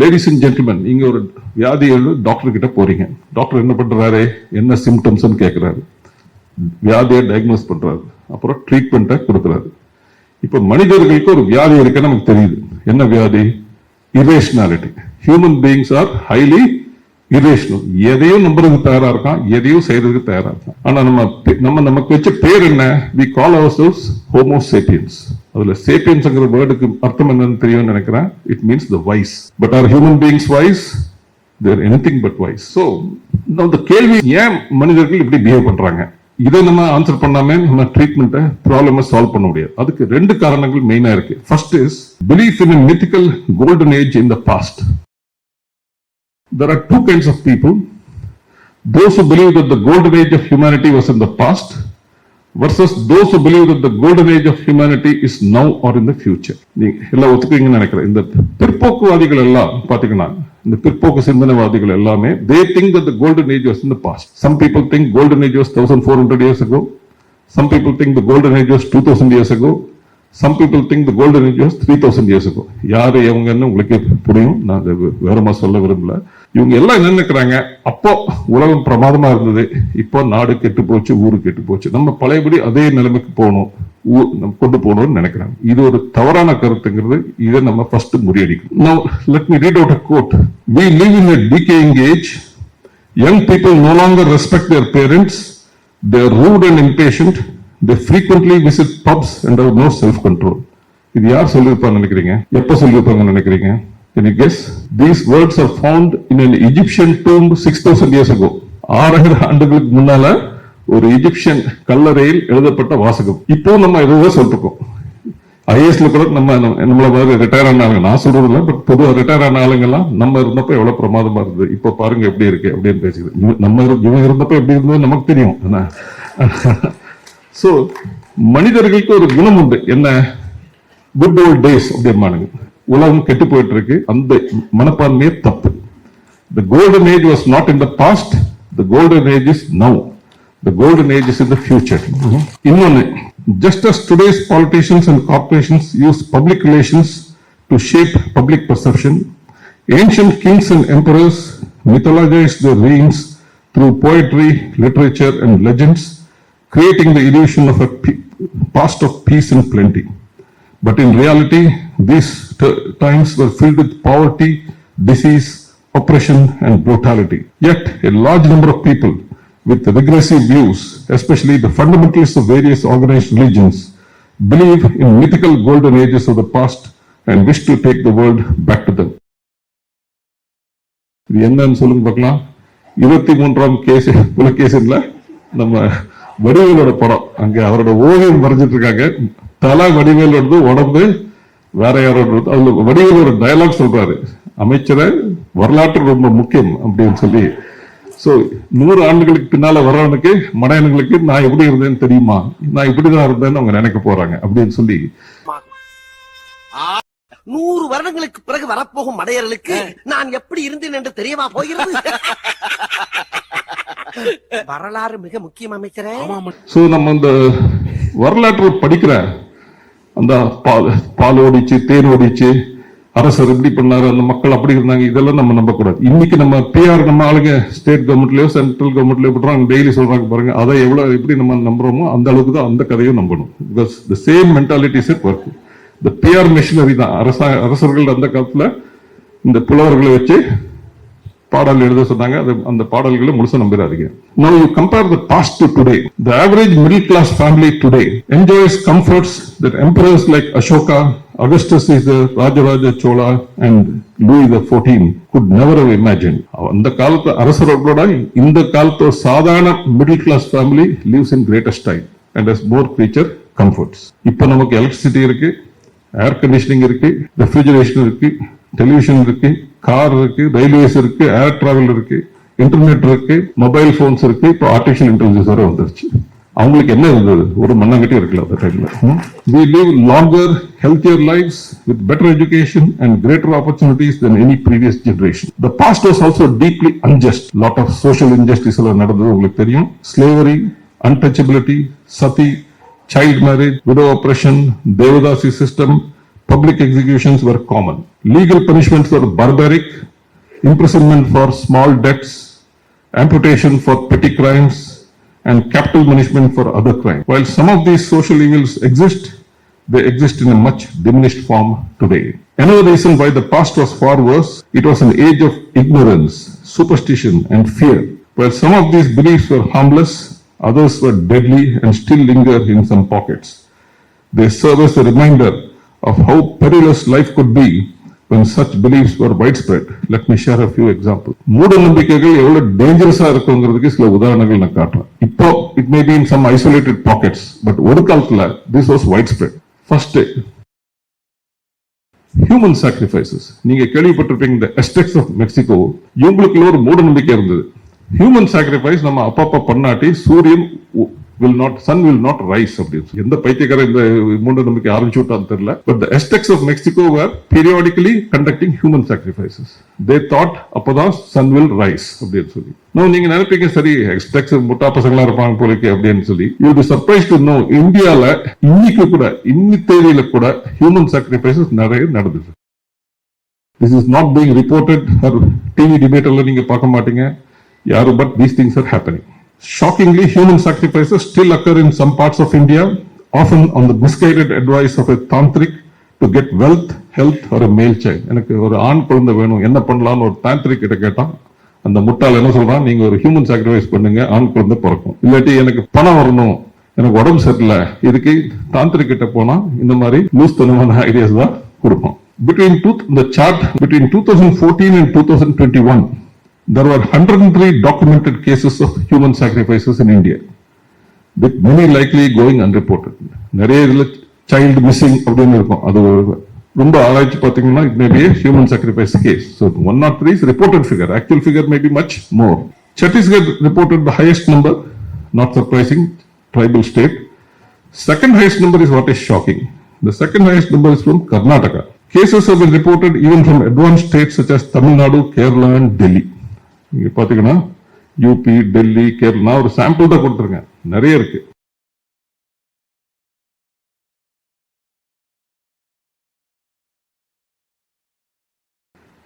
Ladies and gentleman நீங்க ஒரு வியாதி டாக்டர் கிட்ட போறீங்க. டாக்டர் என்ன பண்றாரு? என்ன சிம்டம்ஸ் கேட்கிறாரு வியாதியை டயக்னோஸ் பண்றாரு. அப்புறம் ட்ரீட்மெண்ட்டை கொடுக்குறாரு. இப்ப மனிதர்களுக்கு ஒரு வியாதி இருக்குன்னு நமக்கு தெரியுது. என்ன வியாதி? Irrationality human beings are highly irrational எதையும் நம்புறதுக்கு தயாரா இருக்கான். எதையும் செய்யறதுக்கு தயாரா இருக்கான். ஆனா நம்ம நம்ம நமக்கு வச்ச பேர் என்ன? வி கால் அவர் செல்ஸ் அதுல சேப்பியன்ஸ்ங்கிற வேர்டுக்கு அர்த்தம் என்னன்னு தெரியும்னு நினைக்கிறேன். It means the wise but are human beings wise there anything but wise so இந்த கேள்வி ஏன் மனிதர்கள் இப்படி பிஹேவ் பண்றாங்க? இதை நம்ம ஆன்சர் பண்ணாமே நம்ம ட்ரீட்மெண்ட்டை ப்ராப்ளம் சால்வ் பண்ண முடியாது. அதுக்கு ரெண்டு காரணங்கள் மெயினா இருக்கு. First is belief in mythical golden age in the past there are two kinds of people those believe believe that the golden age of humanity was in the versus those believe that the golden age of humanity is now or in the future நீங்க எல்லாம் ஒத்துக்குவீங்கன்னு நினைக்கிறேன் இந்த பிற்போக்குவாதிகள் எல்லாம் பாத்தீங்கன்னா இந்த பிற்போக்கு சிந்தனைவாதிகள் எல்லாமே they think that the golden age was in the past some people think golden age was thousand four hundred years ago some people think the golden age was two thousand years ago some people think the golden age age was 3000 years ago. யாரு இவங்கன்னு உங்களுக்கே புரியும். நான் அதை விவரமா சொல்ல விரும்பல. இவங்க எல்லாம் என்ன அப்போ உலகம் பிரமாதமா இருந்தது. இப்போ நாடு கெட்டு போச்சு ஊரு கெட்டு போச்சு. நம்ம பழையபடி அதே நிலைமைக்கு போகணும். ஊர் நம்ம கொண்டு போகணும்னு நினைக்கிறாங்க. இது ஒரு தவறான கருத்துங்கிறது. இதை நம்ம first முறியடிக்கணும். Let me read out a a quote. We live in a decaying age. Young people respect their respect their parents. They are they frequently visit pubs and and have no control இது யார் சொல்லியிருப்பாங்க நினைக்கிறீங்க எப்போ சொல்லியிருப்பாங்க நினைக்கிறீங்க? Can you guess? These words are found in an Egyptian tomb 6000 years ago. ஆறாயிரம் ஆண்டுகளுக்கு முன்னால ஒரு எஜிப்சியன் கல்லறையில் எழுதப்பட்ட வாசகம். இப்போ நம்ம எதுவோ சொல்லிருக்கோம் ஐஏஎஸ்ல கூட நம்ம நம்மள மாதிரி ரிட்டையர் ஆன ஆளுங்க நான் சொல்றது இல்லை பட் பொதுவாக ரிட்டையர் ஆன ஆளுங்கெல்லாம் நம்ம இருந்தப்ப எவ்வளவு பிரமாதமா இருந்தது இப்போ பாருங்க எப்படி இருக்கு அப்படின்னு பேசுது இவ- நம்ம இவங்க இருந்தப்ப எப்படி இருந்தது நமக்கு தெரியும். என்ன சோ மனிதர்களுக்கு ஒரு குணம் உண்டு என்ன குட் ஓல்ட் டேஸ் அப்படிம்பானுங்க உலகம் கெட்டு போயிட்டு இருக்கு அந்த மனப்பான்மையே தப்பு The golden age was not in the past, the golden age is now. The golden age is in the future. இன்னொன்னு just as today's politicians and corporations use public relations to shape public perception, ancient kings and emperors mythologized their reigns through poetry, literature, and legends, creating the illusion of a pe- past of peace and plenty. But in reality, these t- times were filled with poverty, disease, oppression, and brutality. Yet, a large number of people with regressive views, especially the fundamentalists of various organized religions, believe in mythical golden ages of the past and wish to take the world back to them. இது என்னன்னு சொல்லுங்க பார்க்கலாம் இருபத்தி மூன்றாம் case புலகேசன்ல நம்ம வடிவேலோட படம். அங்க அவரோட ஓவியம் வரைஞ்சிட்டு இருக்காங்க தலை வடிவேலோடது உடம்பு வேற யாரோட அதுல வடிவேல் ஒரு டயலாக் சொல்றாரு. அமைச்சரை வரலாற்று ரொம்ப முக்கியம் அப்படின்னு சொல்லி. சோ நூறு ஆண்டுகளுக்கு பின்னால வர்றவனுக்கு மடையனுங்களுக்கு நான் எப்படி இருந்தேன்னு தெரியுமா? நான் இப்படிதான் இருந்தேன்னு அவங்க நினைக்க போறாங்க அப்படின்னு சொல்லி. நூறு வருடங்களுக்கு பிறகு வரப்போகும் மடையர்களுக்கு நான் எப்படி இருந்தேன் என்று தெரியவா போகிறது? வரலாறு மிக முக்கியம் அமைச்சரே. சோ நம்ம இந்த வரலாற்று படிக்கிற அந்த பால் பால் ஓடிச்சு தேன் ஓடிச்சு அரசர் இப்படி பண்ணாரு அந்த மக்கள் அப்படி இருந்தாங்க இதெல்லாம் நம்ம நம்பக்கூடாது. இன்னைக்கு நம்ம பிஆர் நம்ம ஆளுங்க ஸ்டேட் கவர்மெண்ட்லயோ சென்ட்ரல் கவர்மெண்ட்லயோ பண்றாங்க டெய்லி சொல்றாங்க பாருங்க அதை எவ்வளவு எப்படி நம்ம நம்புறோமோ அந்த அளவுக்கு தான் அந்த கதையும் நம்பணும். Because the same mentality is work இந்த பிஆர் மிஷினரி தான். அரச அரசர்கள் அந்த காலத்துல இந்த புலவர்களை வச்சு பாடல் எழுத சொன்னாங்க அது அந்த பாடல்களை முழுசா நம்பிடாதீங்க no you compare the past to today the average middle class family today enjoys comforts that emperors like Ashoka Augustus is Rajaraja Chola and Louis the fourteen could never have imagine அந்த காலத்து அரசரோட இந்த காலத்து சாதாரண middle class family lives in greatest time and has more feature comforts இப்போ நமக்கு electricity இருக்கு air conditioning இருக்கு ரெஃப்ரிஜரேஷன் இருக்கு டெலிவிஷன் இருக்கு கார் இருக்கு ரயில்வேஸ் இருக்கு ஏர் டிராவல் இருக்கு இன்டர்நெட் இருக்கு மொபைல் போன்ஸ் இருக்கு இப்போ ஆர்டிஃபிஷியல் இன்டெலிஜென்ஸ் வரை வந்துருச்சு. அவங்களுக்கு என்ன இருந்தது ஒரு மண்ணங்கட்டி இருக்குல்ல அந்த டைம்ல we live longer healthier lives with better education and greater opportunities than any previous generation the past was also deeply unjust lot of social injustice எல்லாம் நடந்தது உங்களுக்கு தெரியும். Slavery untouchability, sati, child marriage, widow oppression, Devadasi system, Public executions were common. Legal punishments were barbaric, imprisonment for small debts, amputation for petty crimes, and capital punishment for other crimes. While some of these social evils exist, they exist in a much diminished form today. Another reason why the past was far worse, it was an age of ignorance, superstition, and fear. While some of these beliefs were harmless, others were deadly and still linger in some pockets. They serve as a reminder of how perilous life could be when such beliefs were widespread. Let me share a few examples. மூட நம்பிக்கைகள் எவ்வளவு டேஞ்சரஸா இருக்குங்கிறதுக்கு சில உதாரணங்கள் நான் காட்டுறேன். இப்போ it may be in some isolated pockets but ஒரு காலத்துல this was widespread first human sacrifices நீங்க கேள்விப்பட்டிருப்பீங்க இந்த எஸ்டெக்ஸ் ஆஃப் மெக்சிகோ இவங்களுக்குள்ள ஒரு மூட நம்பிக்கை இருந்தது. ஹியூமன் சாக்ரிஃபைஸ் நம்ம அப்பப்ப பண்ணாட்டி சூரியன் will not sun will not rise அப்படின்னு சொல்லி. எந்த பைத்தியக்காரன் இந்த மூட நம்பிக்கை ஆரம்பிச்சு விட்டான்னு தெரியல. But Aztecs of Mexico were periodically conducting human sacrifices they thought அப்போதான் சன் வில் ரைஸ் அப்படின்னு சொல்லி. நோ நீங்க நினைப்பீங்க சரி எஸ்டெக்ஸ் முட்டா பசங்களா இருப்பாங்க போலிக்கு அப்படின்னு சொல்லி. You be surprise to know இந்தியால இன்னைக்கு கூட இன்னி தேதியில கூட ஹியூமன் சாக்ரிஃபைசஸ் நிறைய நடந்துச்சு. This is not being reported TV டிபேட்ல நீங்க பார்க்க மாட்டீங்க. யாரும் but these things are happening shockingly human sacrifices still occur in some parts of India often on the misguided advice of a tantrik to get wealth health ஒரு male child எனக்கு ஒரு ஆண் குழந்தை வேணும். என்ன பண்ணலாம்னு ஒரு தாந்திரிக் கிட்ட கேட்டான். அந்த முட்டாள் என்ன சொல்றான்? நீங்க ஒரு ஹியூமன் சாக்ரிஃபைஸ் பண்ணுங்க ஆண் குழந்தை பிறக்கும். இல்லாட்டி எனக்கு பணம் வரணும் எனக்கு உடம்பு சரியில்லை இதுக்கு தாந்திரிக் கிட்ட போனா இந்த மாதிரி லூஸ் தனமான ஐடியாஸ் தான் கொடுப்போம் பிட்வீன் டூ இந்த chart between two thousand fourteen and two thousand twenty one there were 103 documented cases of human sacrifices in India, with many likely going unreported. நிறைய இதுல சைல்டு மிஸ்ஸிங் அப்படின்னு இருக்கும் அது ஒரு- ரொம்ப ஆராய்ச்சி பார்த்தீங்கன்னா it may be human sacrifice case so one nought three is reported figure actual figure may be much more Chhattisgarh reported the highest number not surprising tribal state Second highest number is what is shocking. The second highest number is from Karnataka. Cases have been reported even from advanced states such as Tamil Nadu, Kerala and Delhi. இங்க பாத்தீங்கன்னா UP Delhi Kerala ஒரு sample தான் கொடுத்துருங்க நிறைய இருக்கு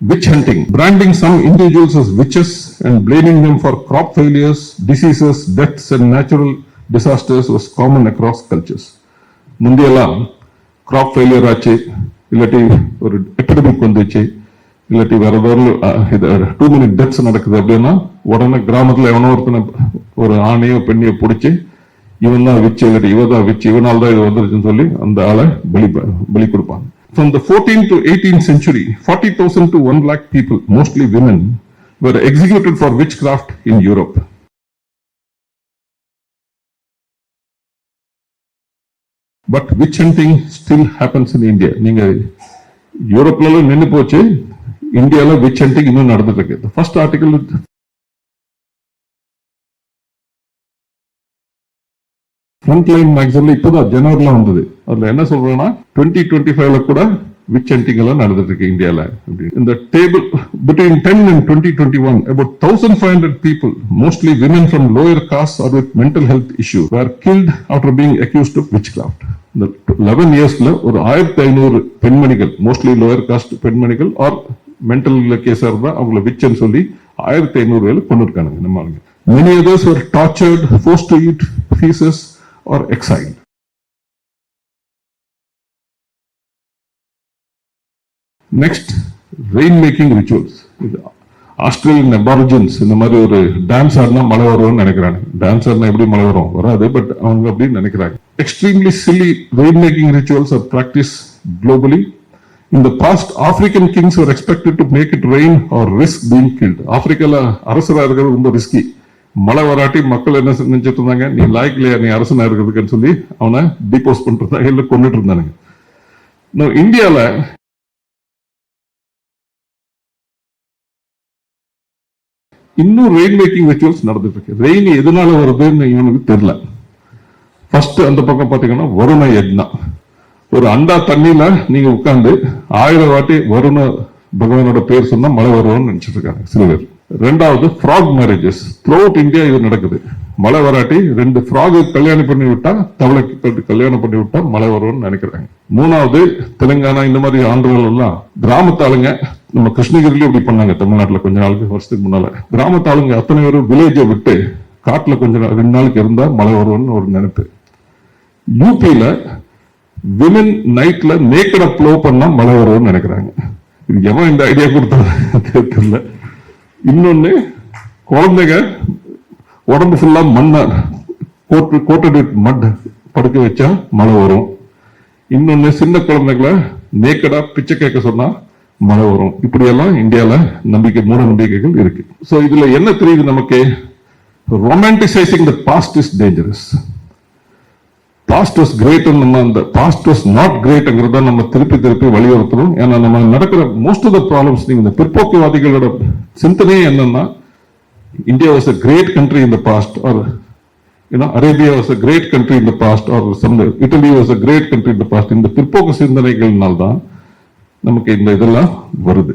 Witch hunting, branding some individuals as witches and blaming them for crop failures, diseases, deaths and natural disasters was common across cultures. முந்தியெல்லாம் crop failure ஆச்சு இல்லாட்டி ஒரு எபிடமிக் வந்துச்சு இல்லாட்டி வேற ஏதாவது டூ மினிட் டெத்ஸ் நடக்குது அப்படின்னா உடனே கிராமத்துல எவனோ ஒருத்தனை ஒரு ஆணையோ பெண்ணையோ பிடிச்சி இவன் தான் விச்சு இல்லாட்டி இவன் தான் விச்சு இவனால் தான் இது வந்துருச்சுன்னு சொல்லி அந்த ஆளை பலி பலி கொடுப்பாங்க From the 14th to 18th century, 40,000 to 1 lakh people, mostly women, were executed for witchcraft in Europe. But witch hunting still happens in India. நீங்க யூரோப்ல நின்று போச்சு இந்தியாவில் விச் ஹண்டிங் இன்னும் நடந்துட்டு இருக்கு ஃபர்ஸ்ட் ஆர்டிகல் ஃப்ரண்ட்லைன் மேக்சிமில் இப்போதான் ஜனவரில வந்தது. அதுல என்ன சொல்றேன்னா டுவெண்ட்டி டுவெண்ட்டி ஃபைவ்ல கூட விச் ஹண்டிங் எல்லாம் நடந்துட்டு இருக்கு இந்தியால இந்த table between ten and twenty twenty one about thousand five hundred people mostly women from lower caste or with mental health issue are killed after being accused of witchcraft இந்த eleven இயர்ஸ்ல ஒரு ஆயிரத்தி ஐநூறு பெண்மணிகள் மோஸ்ட்லி லோயர் காஸ்ட் பெண்மணிகள் or mental கேஸாக இருந்தால் அவங்கள விச்சன்னு சொல்லி ஆயிரத்தி ஐநூறு வேலை கொண்டுருக்கானுங்க நம்ம ஆளுங்க many others were tortured forced to eat faeces or exiled. Next rain making rituals இது ஆஸ்திரேலியன் அபாரிஜின்ஸ் இந்த மாதிரி ஒரு டான்ஸ் ஆடினா மழை வரும்னு நினைக்கிறாங்க. டான்ஸ் ஆடினா எப்படி மழை வரும்? வராது பட் அவங்க அப்படின்னு நினைக்கிறாங்க. Extremely silly rain making rituals are practise globally In the past, African kings were expected to make it rain or risk being killed. ஆப்பிரிக்கால அரசராக இருக்கிறது ரொம்ப ரிஸ்கி மழை வராட்டி மக்கள் என்ன நினைச்சிட்டு இருந்தாங்க? நீ லாய்க்கலையா நீ அரசனா இருக்கிறதுக்குன்னு சொல்லி அவனை டிபோஸ் பண்ணிட்டு இல்லை இல்ல கொண்டுட்டு இருந்தானுங்க. இன்னும் இந்தியால இன்னும் ரெயின் மேக்கிங் ரிச்சுவல்ஸ் நடந்துட்டு இருக்கு ரெயின் எதனால வருதுன்னு இவனுக்கு தெரியல. ஃபர்ஸ்ட் அந்த பக்கம் பாத்தீங்கன்னா வருண யஜ்னா ஒரு அண்டா தண்ணியில நீங்க உட்காந்து ஆயிரம் வாட்டி வருண பகவானோட பேர் சொன்னா மழை வருவோம்னு நினைச்சிட்டு இருக்காங்க சில பேர் ரெண்டாவது frog marriages throughout India இது நடக்குது. மழை வராட்டி ரெண்டு ஃப்ராகு கல்யாணம் பண்ணி விட்டா தவளைக்கு கல்யாணம் பண்ணி விட்டா மழை வரும்னு நினைக்கிறாங்க. மூணாவது தெலுங்கானா இந்த மாதிரி ஆண்டுகள் எல்லாம் கிராமத்தாளுங்க நம்ம கிருஷ்ணகிரியில இப்படி பண்ணாங்க தமிழ்நாட்டுல கொஞ்ச நாளுக்கு வருஷத்துக்கு முன்னால. கிராமத்தாளுங்க அத்தனை பேரும் வில்லேஜை விட்டு காட்டுல கொஞ்ச நாள் ரெண்டு நாளுக்கு இருந்தா மழை வரும்னு ஒரு நினைப்பு. யூபியில விமன் நைட்ல நேக்கட ப்ளோ பண்ணா மழை வரும்னு நினைக்கிறாங்க. இது எவன் இந்த ஐடியா கொடுத்தா தெரியல. இன்னொன்னு குழந்தைங்க உடம்பு ஃபுல்லா மண்ண கோட்டு கோட்டட் மட் படுக்க வச்சா மழை வரும். இன்னொன்னு சின்ன குழந்தைங்களை நேக்கடா பிச்சை கேட்க சொன்னா மழை வரும். இப்படியெல்லாம் இந்தியால நம்பிக்கை மூட நம்பிக்கைகள் இருக்கு. ஸோ இதுல என்ன தெரியுது நமக்கு? Romanticising the past is dangerous past was கிரேட்னு நம்ம அந்த பாஸ்ட் வாஸ் நாட் கிரேட்ங்கிறத நம்ம திருப்பி திருப்பி வலியுறுத்தணும். ஏன்னா நம்ம நடக்கிற மோஸ்ட் ஆஃப் த ப்ராப்ளம்ஸ் நீங்க இந்த பிற்போக்குவாதிகளோட சிந்தனையே என்னன்னா India was a great country in the past or ஏன்னா Arabia was a great country in the past or some Italy was a great country in past இந்த பிற்போக்கு சிந்தனைகள்னால்தான் நமக்கு இந்த இதெல்லாம் வருது.